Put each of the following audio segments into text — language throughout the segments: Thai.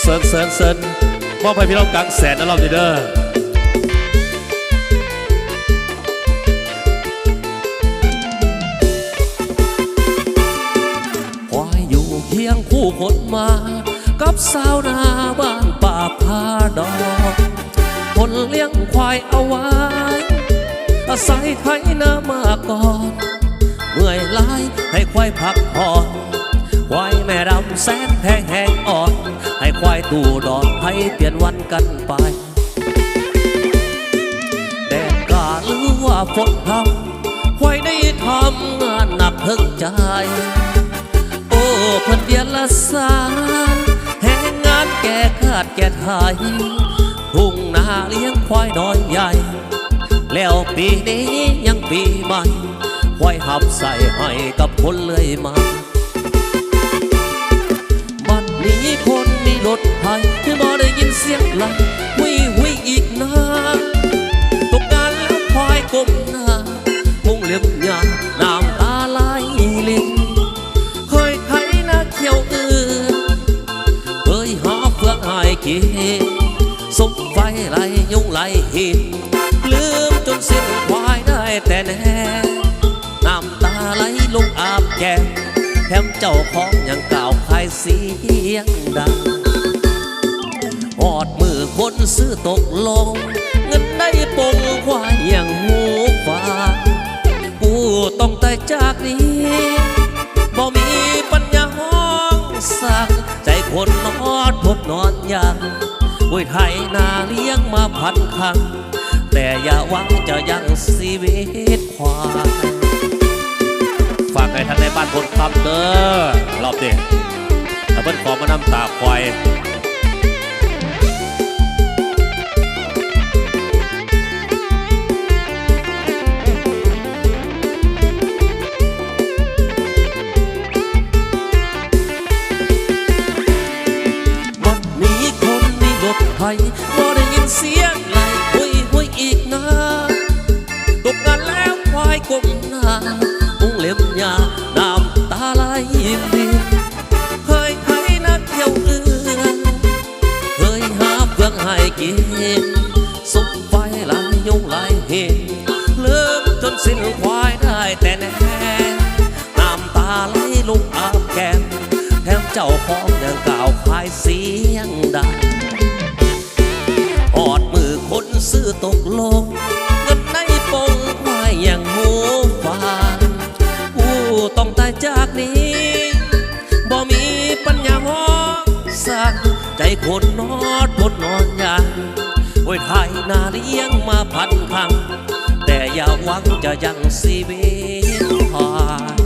เซิร์นเซิร์นเซิร์นมอบให้พี่น้องกลางแสนนะรอบนี้เด้อควายอยู่เคียงคู่คนมา กับสาวนาบ้านป่าพาดอกคนเลี้ยงควายเอาไว้ อาศัยไถนามาก่อนเมื่อยล้ายให้ควายพักผ่อนควายแม่ดำแสนแพงแหงอ่อน ให้ควายตู่ดอนให้เปลี่ยนวันกันไป แดดกาหรือว่าฝนทำควายได้ทำงานหนักเพิ่งใจ โอ้เพันเดียละสารแห่งงานแก่ขาดแก่ไทยทุ่งนาเลี้ยงควายน้อยใหญ่ แล้วปีนี้ยังปีใหม่ควายหับใส่ให้กับคนเลยมาบัดนี้คนมีรถ สียงไหลวิวิอีกนานตกงานแล้วควายก้มหน้ามุ่งเลี้ยงยาน้ำตาไหลลินเคยไถนาเขียวเอือเคยหาเฟืองหายกินสุกไฟไหลยุงไหลหินลืมจนสิ้นควายได้แต่แน่น้ำตาไหลลงอาบแก้มแถมเจ้าของยังกล่าวขายเสียงดัง ซื้อตกลง เงินได้ปงควายอย่างหูฟ้ากูต้องตายจากนี้บ่มีปัญญาห้องสักใจคนนอนทดนอนยางอุ้ยไทยนาเลี้ยงมาพันครั้ง แต่อย่าหวังจะยังชีวิตควายฝากให้ท่านในบ้านคนคำเด้อรอบเด็กถ้าเพิ่นขอมานำตาควาย บ่ได้ยินเสียงไหลหุยหุยอีกนะตกงานแล้วควายก้มหน้ามุงเล็มยาน้ำตาไหลรินเคยไถนาเที่ยวเอือนเคยหาเพื่องให้กินสุกไฟไหลยุงไหลเห็นเริ่มจนสิ้นควายได้แต่แน่น้ำตาไหลลงอาบแก้มแถมเจ้าของยังกล่าวขายเสียงดัง คนซื้อตกลงเงินในปงควายอย่างหูฟางผู้ต้องตายจากนี้บ่มีปัญญาห้องสั่งใจคนนอนทนนอนยางโอ้ยไทยนาเลี้ยงมาพันครั้งแต่อย่าหวังจะยังชีวิตควาย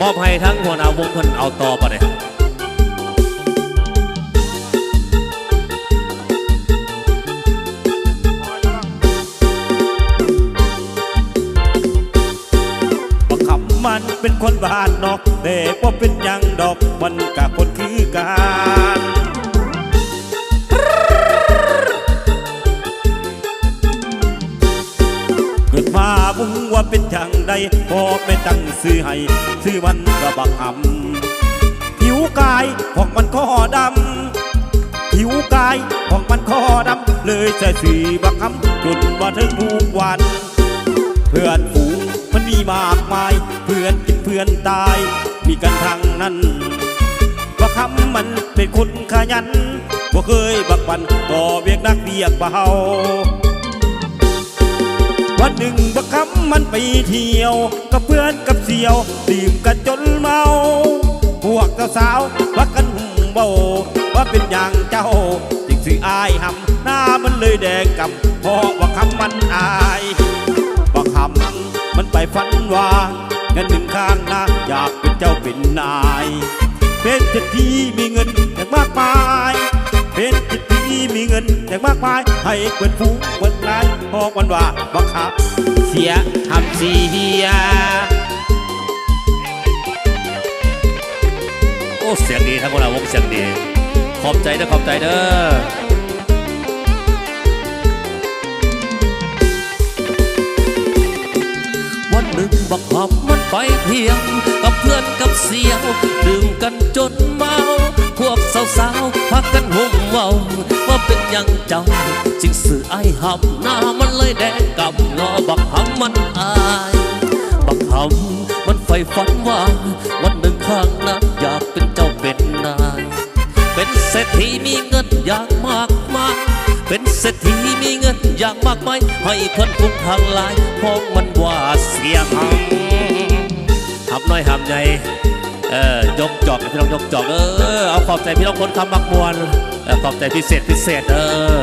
มอบให้ทั้งหัวหน้าวงเพิ่นเอาต่อไปเลย กคำมันเป็นคนบ้านนอกแต่ว่าเป็นยังดอกมันกะคนคือกันเกิดมาบุ้งว่าเป็นจังใดพอไม่ตั้งซื้อให้ซื้อมันกะบักคำผิวกายของมันข้อดำผิวกายของมันข้อดำเลยใส่สีบักคำจนว่าถึงทุกวัน เพื่อนฝู มีมากมาย เพื่อนกินเพื่อนตาย มีกันทางนั้นว่าคำมันเป็นคนขยันบ่เคยบักบันต่อเวียกนักเบียกเบาวันหนึ่งบักคำมันไปเที่ยว กับเพื่อนกับเสี่ยวดื่มกันจนเมา พวกสาวๆบักกันหุ่มเบาว่าเป็นอย่างเจ้าจึงสิอายหำหน้ามันเลยแดงกำเพราะว่าคำมันอาย ฝันว่าเงินหนึ่งข้างหน้าอยากเป็นเจ้าเป็นนาย เป็นเศรษฐีมีเงินอย่างมากมาย เป็นเศรษฐีมีเงินอย่างมากมาย ให้เปิดฟูงเปิดลายพอกวันว่าบักคำเสียทำเสียโอ้เสียงดีทั้งหัวหน้าวงเสียงดี ขอบใจเด้อขอบใจเด้อ บักหอบมันไปเที่ยวกับเพื่อนกับเสียวดื่มกันจนเมาพวกสาวๆพักกันหุ่มเว้าว่าเป็นยังเจ้าจึงสื่อไอ้หับหน้ามันเลยแดงกำงอบักหำมันอายบักหำมันใฝ่ฝันว่าวันหนึ่งข้างหนั้นอยากเป็นเจ้าเป็นนายเป็นเศรษฐีมีเงินอย่างมากมายเป็นเศรษฐีมีเงินอย่างมากมายให้เพิ่นทุกทางหลายพราะมันว่าเสียหำ น้องยกจอกเออเอาขอบใจพี่น้องคนคำมักมวลขอบใจพิเศษพิเศษเออ